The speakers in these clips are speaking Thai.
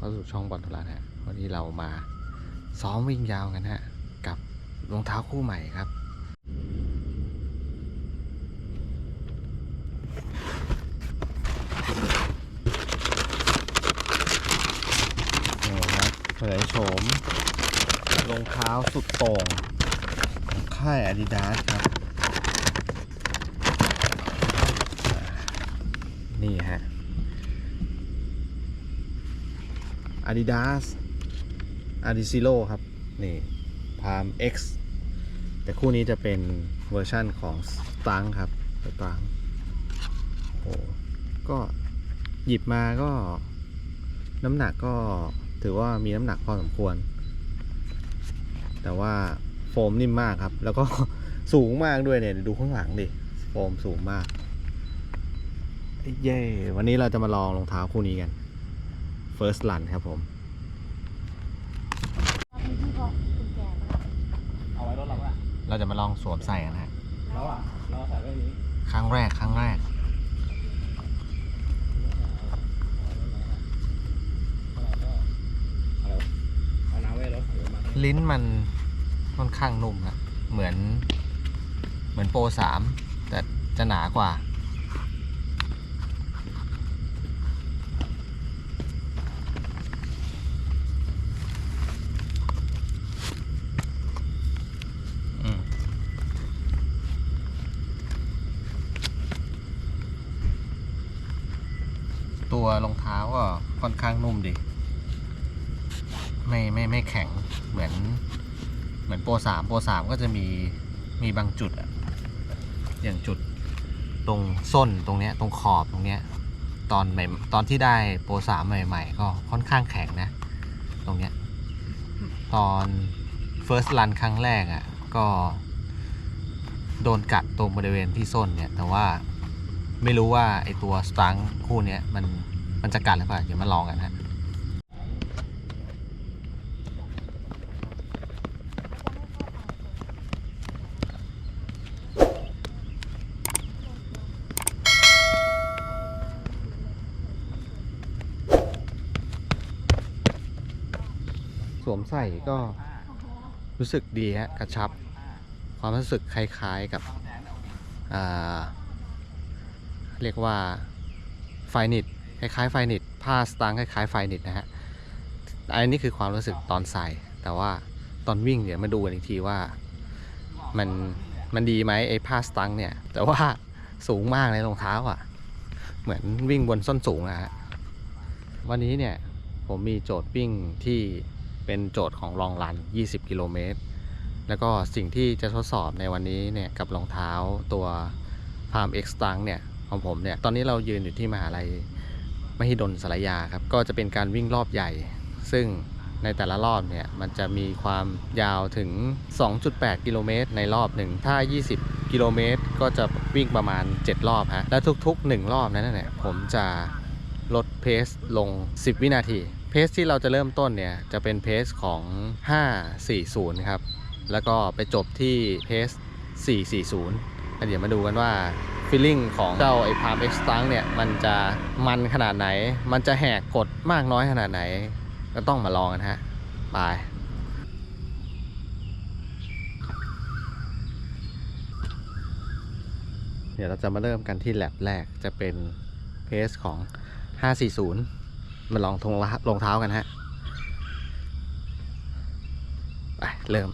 เข้าสู่ช่องบอลทุลานะฮะวันนี้เรามาซ้อมวิ่งยาวกันฮะ กับรองเท้าคู่ใหม่ครับ นี่ครับเผยโฉมรองเท้าสุดโต่งของค่าย Adidas ครับ นี่ฮะ Adidas Adizero ครับ นี่ Palm X แต่คู่นี้จะเป็นเวอร์ชั่นของ s t a n ครับ Stang โอ้ก็หยิบมาก็น้ำหนักก็ถือว่ามีน้ำหนักพอสมควร แต่ว่าโฟมนิ่มมากครับ แล้วก็สูงมากด้วยเนี่ย ดูข้างหลังดิ โฟมสูงมาก เย้ วันนี้เราจะมาลองรองเท้าคู่นี้กัน First Run ครับผมมีที่พอกุญแจมาเอาไว้รถเราอะเราจะมาลองสวมใส่กันฮะแล้วอะเราใส่ไว้นี้ครั้งแรก ครั้งแรกเอาเอาน้ำไว้รถเดี๋ยวมาลิ้นมันค่อนข้างนุ่มนะเหมือน เหมือนโปรสามแต่จะหนากว่า อืม ตัวรองเท้าก็ค่อนข้างนุ่มดีไม่ไม่ไม่แข็งเหมือนเหมือนโปรสามโปรสามก็จะมีมีบางจุดอะอย่างจุดตรงส้นตรงเนี้ยตรงขอบตรงเนี้ยตอนใหม่ตอนที่ได้โปรสามใหม่ ๆ ก็ค่อนข้างแข็งนะ ตรงเนี้ยตอน first run ครั้งแรกอะ่ะ ก็โดนกัดตรงบริเวณที่ส้นเนี่ย แต่ว่าไม่รู้ว่าไอตัวสตังคู่เนี้ยมัน มันจะกัดหรือเปล่าเดี๋ยวมาลองกันฮะสวมใส่ก็รู้สึกดีฮะกระชับ ความรู้สึกคล้ายๆกับเรียกว่าไฟนิต คล้ายๆไฟนิตผ้าสตางค์คล้ายๆไฟนิตนะฮะอันนี้คือความรู้สึกตอนใส่ แต่ว่าตอนวิ่งเดี๋ยวมาดูกันอีกทีว่ามันมันดีไหมไอ้ผ้าสตังค์เนี่ย แต่ว่าสูงมากในรองเท้าอะ เหมือนวิ่งบนส้นสูงอะฮะวันนี้เนี่ยผมมีโจทย์วิ่งที่เป็นโจทย์ของลองรัน 20 กิโลเมตร แล้วก็สิ่งที่จะทดสอบในวันนี้เนี่ยกับรองเท้าตัว Palm X stang เนี่ยของผมเนี่ย ตอนนี้เรายืนอยู่ที่มหาลัย มหิดลสารยาครับก็จะเป็นการวิ่งรอบใหญ่ ซึ่งในแต่ละรอบเนี่ยมันจะมีความยาวถึง 2.8 กิโลเมตรในรอบหนึ่งถ้า 20 กิโลเมตรก็จะวิ่งประมาณ 7 รอบฮะและทุกๆ 1 รอบนั้นเนี่ยผมจะลดเพสลง 10 วินาที เพสที่เราจะเริ่มต้นเนี่ยจะเป็นเพสของ 540 ครับ แล้วก็ไปจบที่เพส440แล้วเดี๋ยวมาดูกันว่า ฟีลลิ่งของเจ้าไอ้พามเอ็กซ์ตังเนี่ย มันจะมันขนาดไหน มันจะแหกกดมากน้อยขนาดไหน ก็ต้องมาลองกันฮะบายเดี๋ยวเราจะมาเริ่มกันที่แลบแรกจะเป็นเพสของ 540 มาลองทงรองเท้ากันฮะ ไป เริ่ม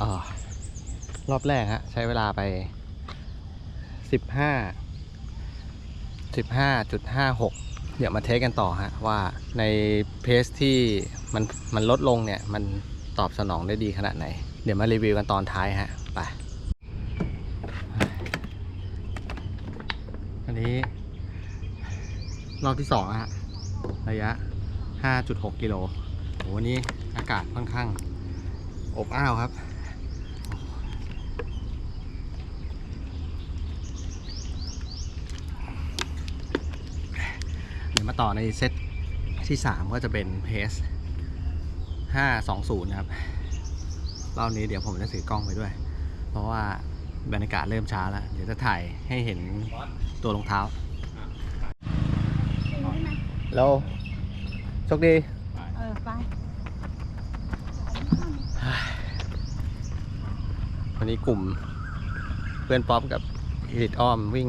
อ่า รอบแรกฮะใช้เวลาไป15 15.56เดี๋ยวมาเทสกันต่อฮะว่าในเพสที่มันมันลดลงเนี่ย มันตอบสนองได้ดีขนาดไหน เดี๋ยวมารีวิวกันตอนท้ายฮะไปอันนี้ รอบที่สองฮะระยะ 5.6 กิโลโหนนี้อากาศค่อนข้าง อบอ้าวครับ เดี๋ยวมาต่อในเซตที่สามก็จะเป็นเพสห้าสองศูนย์ครับ รอบนี้เดี๋ยวผมจะถือกล้องไปด้วย เพราะว่าบรรยากาศเริ่มช้าแล้ว เดี๋ยวจะถ่ายให้เห็นตัวรองเท้า แล้วโชคดี เออไปวันนี้กลุ่มเพื่อนป๊อปกับอีลิตอ้อมวิ่ง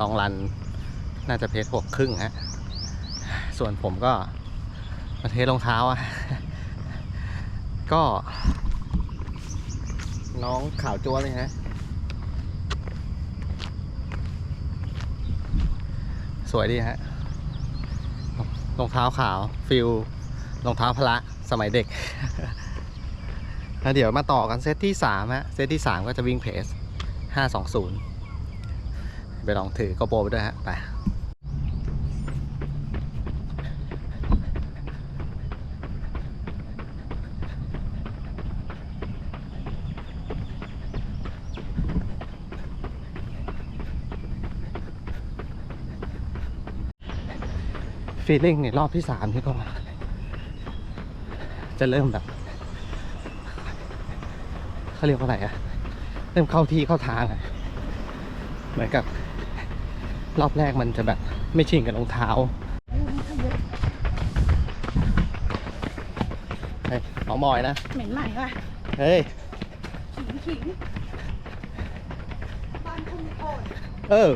ตองรัน น่าจะเพจหกครึ่งฮะ ส่วนผมก็มาเทรองเท้าอะก็ น้องข่าวจัวเลยฮะ สวยดีฮะ รองเท้าขาว ฟิลรองเท้าพละสมัยเด็ก แล้วเดี๋ยวมาต่อกันเซตที่3ฮะ เซตที่3ก็จะวิ่งเพส520ไปลองถือกระโปรงไปด้วยฮะ ไป ฟีลลิ่งในรอบที่สามนี่ก็ จะเริ่มแบบเขาเรียกว่าอะไรอะเริ่มเข้าที่เข้าทางอะเหมือนกับ รอบแรกมันจะแบบไม่ชินกับรองเท้าเฮ้ยหมอมอยนะ เหม็นใหม่ว่ะเฮ้ย ขิงขิงบ้านคุณโอดเออ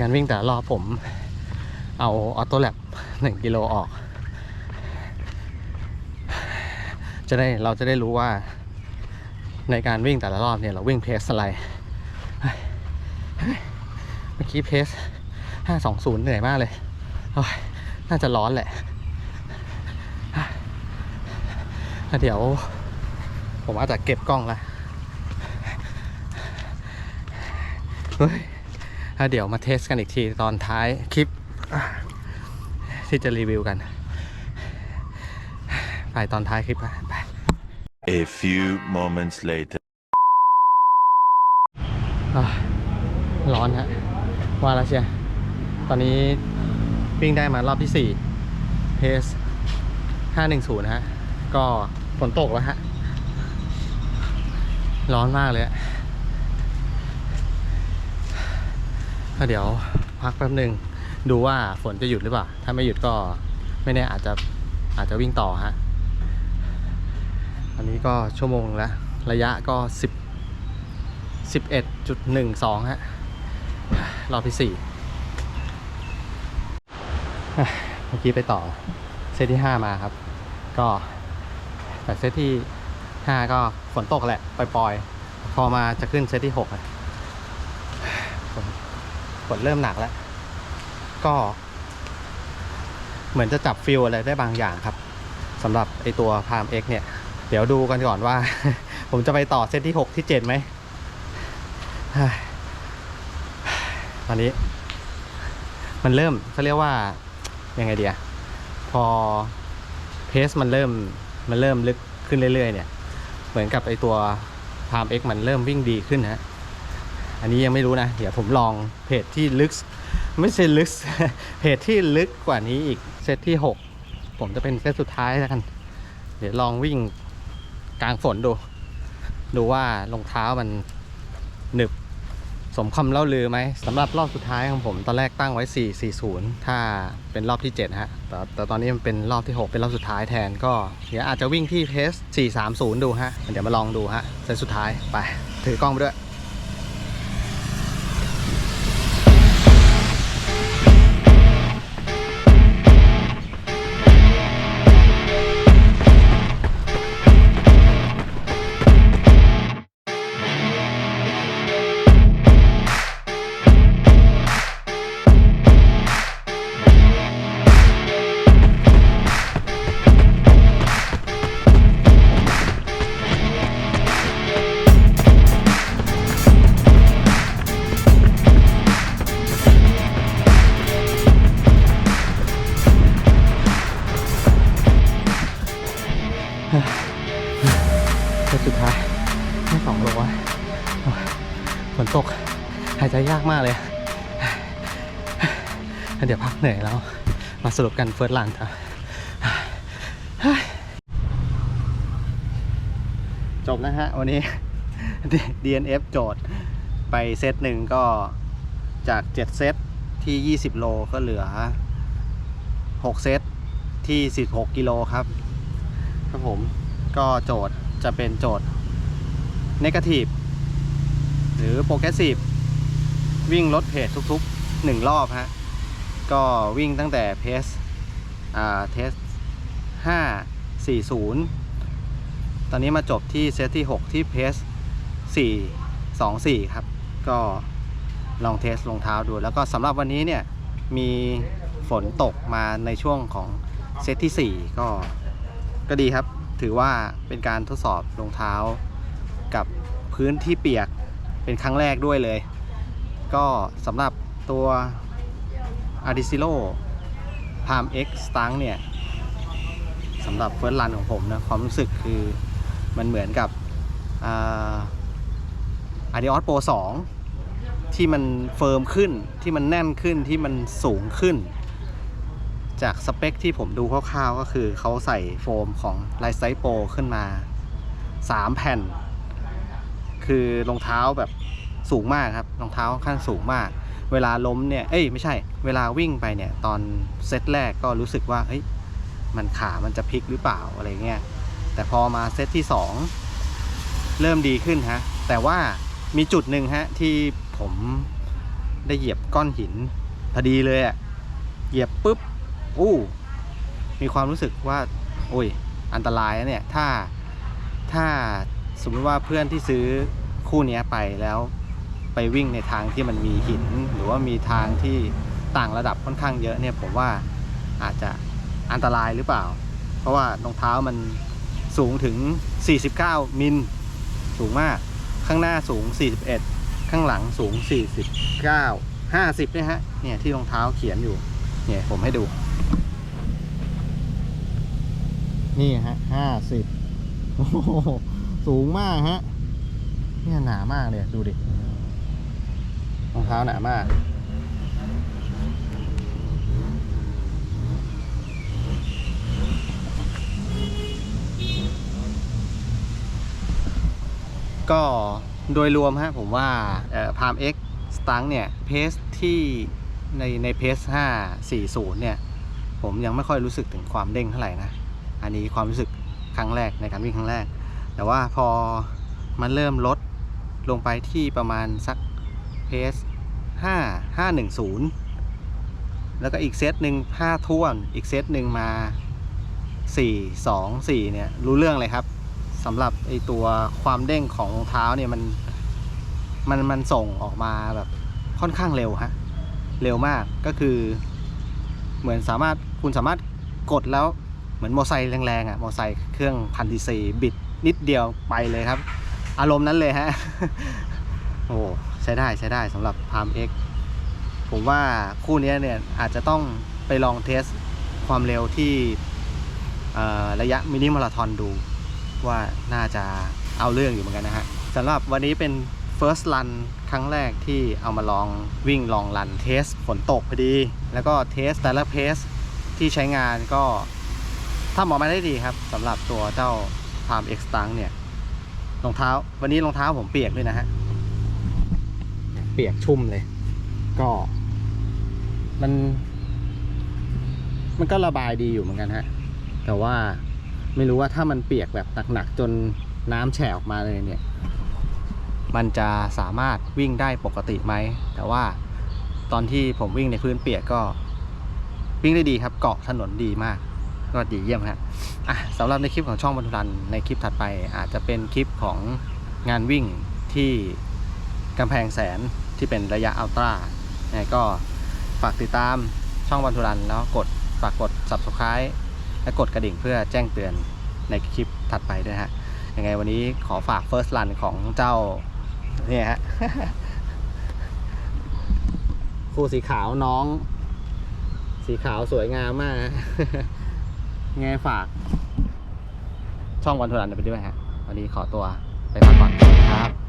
การวิ่งแต่ละรอบผมเอาออโต้แลบหนึ่งกิโลออก จะได้เราจะได้รู้ว่าในการวิ่งแต่ละรอบเนี่ยเราวิ่งเพสอะไร เมื่อกี้เพสห้าสองศูนย์เหนื่อยมากเลย น่าจะร้อนแหละ เดี๋ยวผมอาจจะเก็บกล้องละเฮ้ย ถ้าเดี๋ยวมาเทสกันอีกทีตอนท้ายคลิป ที่จะรีวิวกัน ไปตอนท้ายคลิปอะไป A few moments later. อะร้อนฮะว่าแล้วเชียร์ตอนนี้วิ่งได้มารอบที่ 4 เพส510 ฮะ ก็ฝนตกแล้วฮะ ร้อนมากเลยอะ ก็เดี๋ยวพักแป๊บหนึ่งดูว่าฝนจะหยุดหรือเปล่า ถ้าไม่หยุดก็ไม่แน่อาจจะอาจจะวิ่งต่อฮะ อันนี้ก็ชั่วโมงแล้ว ระยะก็ 10 11.12 ฮะ รอบที่ 4 เมื่อกี้ไปต่อเซตที่ 5 มาครับ ก็แต่เซตที่ 5 ก็ฝนตกแหละปล่อยๆ พอมาจะขึ้นเซตที่ 6 ฝน ฝนเริ่มหนักแล้ว ก็ เหมือนจะจับฟิลอะไรได้บางอย่างครับสำหรับไอตัวพาม X เนี่ย เดี๋ยวดูกันก่อนว่า ผมจะไปต่อเซตที่ 6 ที่ 7 ไหมตอนนี้ มันเริ่มเขาเรียกว่า ยังไงเดียพอเพสมันเริ่มมันเริ่มลึกขึ้นเรื่อยๆเนี่ย เหมือนกับไอตัวพาม X มันเริ่มวิ่งดีขึ้นนะ อันนี้ยังไม่รู้นะ เดี๋ยวผมลองเพจที่ลึก ไม่ใช่ลึก เพจที่ลึกกว่านี้อีกเซตที่ 6 ผมจะเป็นเซตสุดท้ายแล้วกัน เดี๋ยวลองวิ่งกลางฝนดู ดูว่ารองเท้ามันหนึบสมคำเล่าลือไหมสำหรับรอบสุดท้ายของผมตอนแรกตั้งไว้ 440 ถ้าเป็นรอบที่ 7 ฮะ แต่แต่ตอนนี้มันเป็นรอบที่ 6 เป็นรอบสุดท้ายแทนก็ เดี๋ยวอาจจะวิ่งที่เพส430 ดูฮะ เดี๋ยวมาลองดูฮะเซตสุดท้ายไป ถือกล้องไปด้วย มากเลย เดี๋ยวพักเหนื่อยแล้ว มาสรุปกันเฟิร์สลันครับจบนะฮะ วันนี้ DNF โจทย์ไปเซตหนึ่งก็จาก 7 เซตที่ 20 โลก็เหลือ 6 เซตที่ 16 กิโลครับ ครับผมก็โจทย์จะเป็นโจทย์ Negative หรือ Progressive วิ่งลดเพจทุกๆ1รอบฮะก็วิ่งตั้งแต่เพสอ่าเทส5 4 0ตอนนี้มาจบที่เซตที่ 6 ที่เพส4 2 4ครับ ก็ลองเทสรองเท้าดู แล้วก็สำหรับวันนี้เนี่ยมีฝนตกมาในช่วงของเซตที่ 4 ก็ก็ดีครับ ถือว่าเป็นการทดสอบรองเท้ากับพื้นที่เปียกเป็นครั้งแรกด้วยเลย ก็สำหรับตัว a d i s i l o Palm X Stang เนี่ยสำหรับเฟิร์สรันของผมนะความรู้สึกคือมันเหมือนกับอ่า Adios Pro 2ที่มันเฟิร์มขึ้นที่มันแน่นขึ้นที่มันสูงขึ้น จากสเปคที่ผมดูคร่าวๆก็คือเขาใส่โฟมของ l i ไซ Pro ขึ้นมา 3 แผ่น คือรองเท้าแบบ สูงมากครับรองเท้าค่อนสูงมาก เวลาล้มเนี่ยเอ้ยไม่ใช่ เวลาวิ่งไปเนี่ยตอนเซตแรกก็รู้สึกว่าเฮ้ยมันขามันจะพลิกหรือเปล่าอะไรเงี้ยแต่พอมาเซตที่ 2 เริ่มดีขึ้นฮะแต่ว่ามีจุดหนึ่งฮะที่ผมได้เหยียบก้อนหินพอดีเลยอะเหยียบปุ๊บอู้มีความรู้สึกว่า โอ้ย อันตรายนะเนี่ย ถ้า ถ้า สมมติว่าเพื่อนที่ซื้อคู่นี้ไปแล้ว ไปวิ่งในทางที่มันมีหิน หรือว่ามีทางที่ต่างระดับค่อนข้างเยอะเนี่ยผมว่าอาจจะอันตรายหรือเปล่า เพราะว่ารองเท้ามันสูงถึง 49 มิล สูงมาก ข้างหน้าสูง 41 ข้างหลังสูง 49 50เนี่ยฮะ เนี่ยที่รองเท้าเขียนอยู่ เนี่ยผมให้ดู นี่ฮะ 50 โอ้โห สูงมากฮะ เนี่ยหนามากเลยดูดิ รองเท้าหนามากก็โดยรวมฮะผมว่าพามเอ็กสตังเนี่ยเพสที่ในในเพส540เนี่ย ผมยังไม่ค่อยรู้สึกถึงความเด้งเท่าไหร่นะ อันนี้ความรู้สึกครั้งแรกในการวิ่งครั้งแรก แต่ว่าพอมันเริ่มลดลงไปที่ประมาณสัก เพส5 510แล้วก็อีกเซตหนึ่ง5ท่วนอีกเซตหนึ่งมา4 2 4เนี่ยรู้เรื่องเลยครับสำหรับไอตัวความเด้งของรองเท้าเนี่ยมันมันมันส่งออกมาแบบค่อนข้างเร็วฮะเร็วมากก็คือ เหมือนสามารถคุณสามารถกดแล้วเหมือนมอไซค์แรงๆอะ่ะมอไซค์เครื่องพันดีซีบิดนิดเดียวไปเลยครับ อารมณ์นั้นเลยฮะโอ้ ใช้ได้ใช้ได้สำหรับ Palm X ผมว่าคู่นี้เนี่ยอาจจะต้องไปลองเทสความเร็วที่ระยะมินิมาราทอนดู ว่าน่าจะเอาเรื่องอยู่เหมือนกันนะฮะสำหรับวันนี้เป็น first run ครั้งแรกที่เอามาลองวิ่งลองรันเทสฝนตกพอดี แล้วก็เทสแต่ละเพสที่ใช้งานก็ทำออกมาได้ดีครับสำหรับตัวเจ้า Palm X t a n g เนี่ยรองเท้า วันนี้รองเท้าผมเปียกด้วยนะฮะ เปียกชุ่มเลย ก็ มัน มันก็ระบายดีอยู่เหมือนกันฮะ แต่ว่าไม่รู้ว่าถ้ามันเปียกแบบหนักๆจนน้ำแฉออกมาเลยเนี่ย มันจะสามารถวิ่งได้ปกติไหม แต่ว่าตอนที่ผมวิ่งในพื้นเปียกก็วิ่งได้ดีครับ เกาะถนนดีมาก ก็ดีเยี่ยมฮะอะสำหรับในคลิปของช่องบรรทุรันในคลิปถัดไปอาจจะเป็นคลิปของงานวิ่งที่กำแพงแสน ที่เป็นระยะอัลตร้าก็ฝากติดตามช่องบรรทุรันแล้วกดฝากกด subscribe และกดกระดิ่งเพื่อแจ้งเตือนในคลิปถัดไปด้วยฮะยังไงวันนี้ขอฝาก first run ของเจ้าเนี่ยฮะคู่สีขาวน้อง สีขาวสวยงามมากไงฝากช่องวันทุรันไปด้วยฮะวันนี้ขอตัวไปพักก่อนครับ